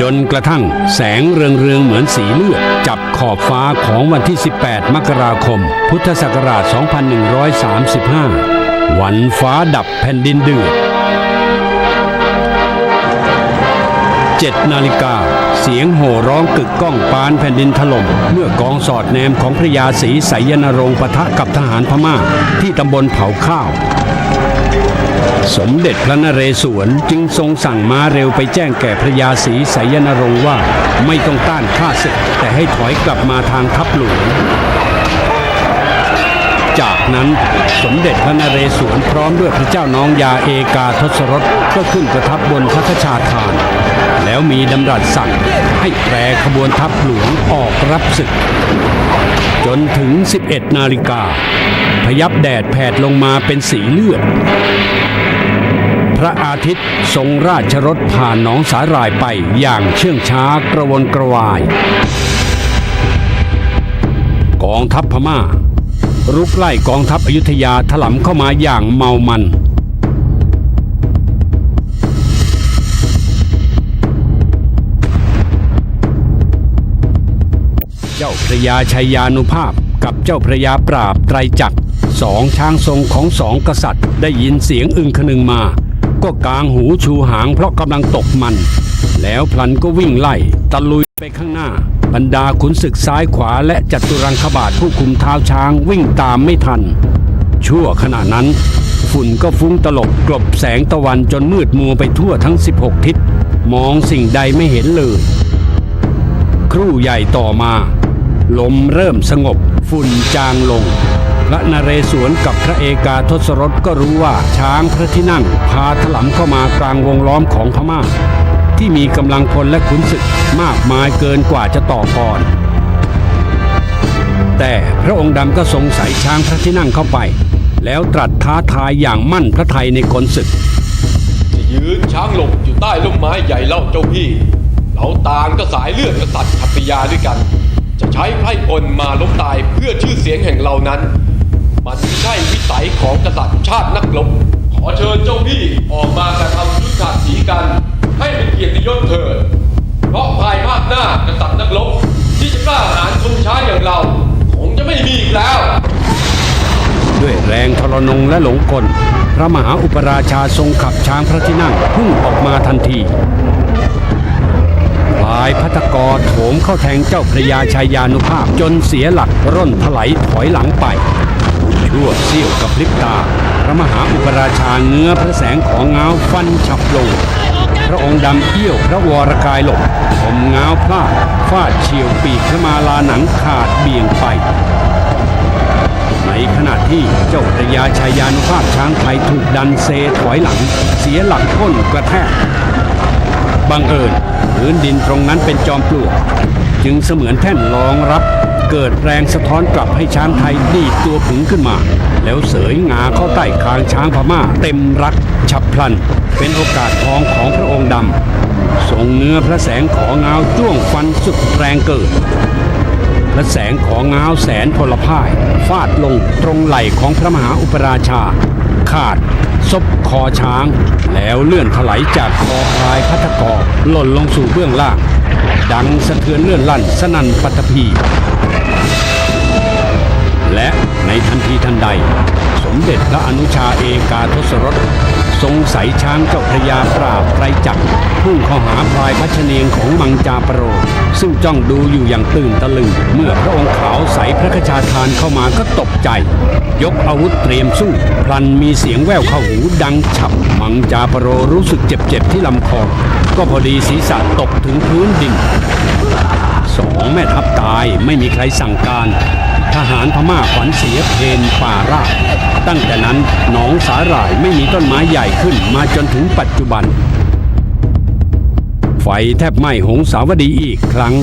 จนกระทั่งแสงเรืองเรืองๆเหมือนสีเลือด จับขอบฟ้าของวันที่ 18 มกราคม พุทธศักราช 2135 วันฟ้าดับแผ่นดินเดือด7นาฬิกา เสียงโห่ร้องกึกก้องปานแผ่นดินถล่มเมื่อกองสอดแนมของพระยาศรีไสยนรงปะทะกับทหารพม่า ที่ตำบลเผาข้าว สมเด็จพระนเรศวรจึงทรงสั่งม้าเร็วไปแจ้งแก่พระยาศรีไสยนรงค์ว่าไม่ต้องต้านข้าศึก แต่ให้ถอยกลับมาทางทัพหลวง จากนั้นสมเด็จพระนเรศวรพร้อมด้วยพระเจ้าน้องยาเอกาทศรสก็ขึ้นประทับบนพระคชาทาน แล้วมีดำรัสสั่งให้แปรขบวนทัพหลวงออกรับศึก จนถึง 11 นาฬิกาพยับแดดแผดลงมาเป็นสีเลือด พระอาทิตย์ทรงราชรถผ่านหนองสาหร่ายไปอย่างเชื่องช้ากระวนกระวาย กองทัพพม่า รุกไล่กองทัพอยุธยาถล่มเข้ามาอย่างเมามันเจ้าพระยาชัยยานุภาพกับเจ้าพระยาปราบไตรจักรสองช้างทรงของสองกษัตริย์ได้ยินเสียงอึงคนึงมา ก็กางหูชูหางเพราะกำลังตกมัน แล้วพลันก็วิ่งไล่ตะลุยไปข้างหน้า บรรดาขุนศึกซ้ายขวาและจัตุรังคบาทผู้คุมเท้าช้างวิ่งตามไม่ทัน ชั่วขณะนั้น ฝุ่นก็ฟุ้งตลบกลบแสงตะวันจนมืดมัวไปทั่วทั้ง 16 ทิศ มองสิ่งใดไม่เห็นเลย ครู่ใหญ่ต่อมา ลมเริ่มสงบฝุ่นจางลง พระนเรศวรกับพระเอกาทศรสก็รู้ว่าช้างพระที่นั่งพาถลำเข้ามากลางวงล้อมของพม่า ที่มีกำลังพลและขุนศึกมากมายเกินกว่าจะต่อกรแต่พระองค์ดำก็สงสัยช้างพระที่นั่งเข้าไป แล้วตรัสท้าทายอย่างมั่นพระไทยในคนศึก จะยืนช้างหลบอยู่ใต้ร่มไม้ใหญ่เล่าเจ้าพี่เราต่างก็สายเลือดกษัตริย์ขัตติยาด้วยกัน จะใช้ไพร่พลมาล้มตายเพื่อชื่อเสียงแห่งเรานั้น มันใช่วิสัยของกษัตริย์ชาตินักรบขอเชิญเจ้าพี่ออกมากระทำยุทธาสีกัน ให้เป็นเกียรติยศเถิดเพราะภายภาคหน้ากษัตริย์นักรบที่จะกล้าหาญชนช้าอย่างเราคงจะไม่มีอีกแล้ว ด้วยแรงทรนงและหลงกล พระมหาอุปราชาทรงขับช้างพระที่นั่งพุ่งออกมาทันทีพลายพัทกรโถมเข้าแทงเจ้าพระยาชัยยานุภาพจนเสียหลักร่นถลายถอยหลังไป ชั่วเสี้ยวกับพริบตา พระมหาอุปราชาเงื้อพระแสงของเงาฟันฉับลง พระองค์ดำเอี้ยวพระวรกายหลบผมเงาพลาดฟาดเฉียวปีกพระมาลาหนังขาดเบี่ยงไป ในขณะที่เจ้าพระยาชายานุภาพช้างไทยถูกดันเซถอยหลัง เสียหลักก้นกระแทกบังเอิญพื้นดินตรงนั้นเป็นจอมปลวก จึงเสมือนแท่นรองรับ เกิดแรงสะท้อนกลับให้ช้างไทยดีดตัวผึงขึ้นมา แล้วเสยงาเข้าใต้คางช้างพม่าเต็มรักฉับพลัน เป็นโอกาสทองของพระองค์ดำทรงเนื้อพระแสงของเงาจ้วงฟันสุดแรงเกิดและแสงของง้าแสนพลพ่ายฟาดลงตรงไหล่ของพระมหาอุปราชา ขาดซบคอช้าง แล้วเลื่อนถลายจากคอพลายพัทกรหล่นลงสู่เบื้องล่าง ดังสะเทือนเลื่อนลั่นสนั่นปัตตภี และในทันทีทันใด สมเด็จพระอนุชาเอกาทศรสทรงใสยช้างเจ้าพระยาปราบไตรจักรพุ่งเข้าหาพลายพัชเนียงของมังจาปโร ซึ่งจ้องดูอยู่อย่างตื่นตะลึง เมื่อพระองค์ขาวใสพระคชาทานเข้ามาก็ตกใจ ยกอาวุธเตรียมสู้ พลันมีเสียงแว่วเข้าหูดังฉับ มังจาปโรรู้สึกเจ็บๆที่ลำคอ ก็พอดีศีรษะตกถึงพื้นดิน ของแม่ทัพตายไม่มีใครสั่งการ ทหารพม่าขวัญเสียเพนป่าราบตั้งแต่นั้นหนองสาหร่ายไม่มีต้นไม้ใหญ่ขึ้นมาจนถึงปัจจุบัน ไฟแทบไหม้หงสาวดีอีกครั้ง